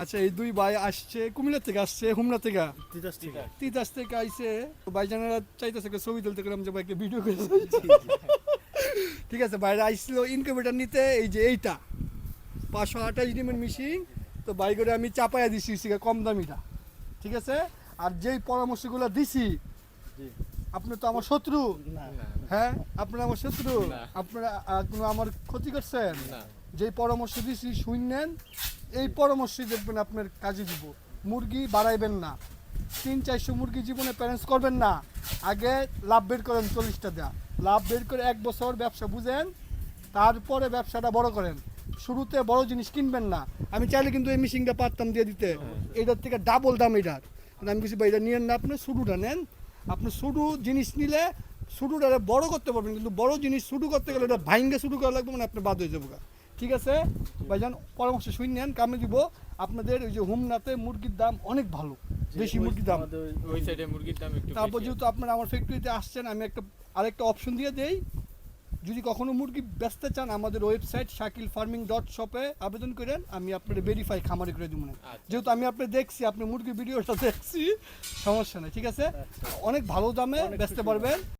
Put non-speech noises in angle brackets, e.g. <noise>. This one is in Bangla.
আচ্ছা এই দুই ভাই আসছে কুমিল্লা থেকে আসছে হুমনা থেকে? তিতাস থেকে। তিতাস থেকে আইসে ভাইজানেরা চাইতেছে একটা ছবি তুলতে গেলাম যে ভাইকে ভিডিও করে <laughs> ঠিক আছে বাইরে আইছিল ইনকিউবেটার নিতে এই যে এইটা। পাঁচশো আঠাশ ডিমের মিশিং তো বাই করে আমি চাপাইয়া দিছি কম দামিটা। ঠিক আছে? আর যেই পরামর্শগুলো দিছি আপনি তো আমার শত্রু। না। হ্যাঁ? আপনারা আমার শত্রু। আপনারা কোনো আমার ক্ষতি করছেন? না। যেই পরামর্শ দিছি শুনলেন, এই পরামর্শই দেখবেন আপনার কাজে দিব। মুরগি বাড়াইবেন না। তিন চারশো মুরগি জীবনে প্যারেন্টস করবেন না। আগে লাভ বের করেন চল্লিশটা দেওয়া লাভ বের করে এক বছর ব্যবসা বুঝেন, তারপরে ব্যবসাটা বড় করেন। শুরুতে বড় জিনিস কিনবেন না। আমি চাইলে কিন্তু এই মিশিংটা পারতাম দিয়ে দিতে। এটার থেকে ডাবল দাম এটার। আমি কিছু এটা নিয়েন না আপনি শুরুটা নেন। আপনি শুরু জিনিস নিলে শুরুটা বড় করতে পারবেন, কিন্তু বড় জিনিস শুরু করতে গেলে এটা ভাইঙ্গে শুরু করা লাগবে মানে আপনি বাদ হয়ে যাব। ঠিক আছে? ভাইজান পরামর্শ শুন নেন কামে দিব। আপনাদের ওই যে হুমনাতে মুরগির দাম অনেক ভালো দেশি মুরগির দাম। আমাদের ওই- সাইডে মুরগির দাম একটু তারপর যেহেতু আপনারা আমার ফ্যাক্টরিতে আসছেন আমি একটা আরেকটা অপশন দিয়ে দেই। যদি কখনো মুরগি বেচতে চান আমাদের ওয়েবসাইট শাকিল ফার্মিং ডট শপে আবেদন করেন আমি আপনার ভেরিফাই খামারে করে দেবো। না আচ্ছা। যেহেতু আমি আপনি দেখছি আপনি মুরগি ভিডিওটা দেখছি সমস্যা নেই ঠিক আছে? অনেক ভালো দামে বেচতে পারবেন।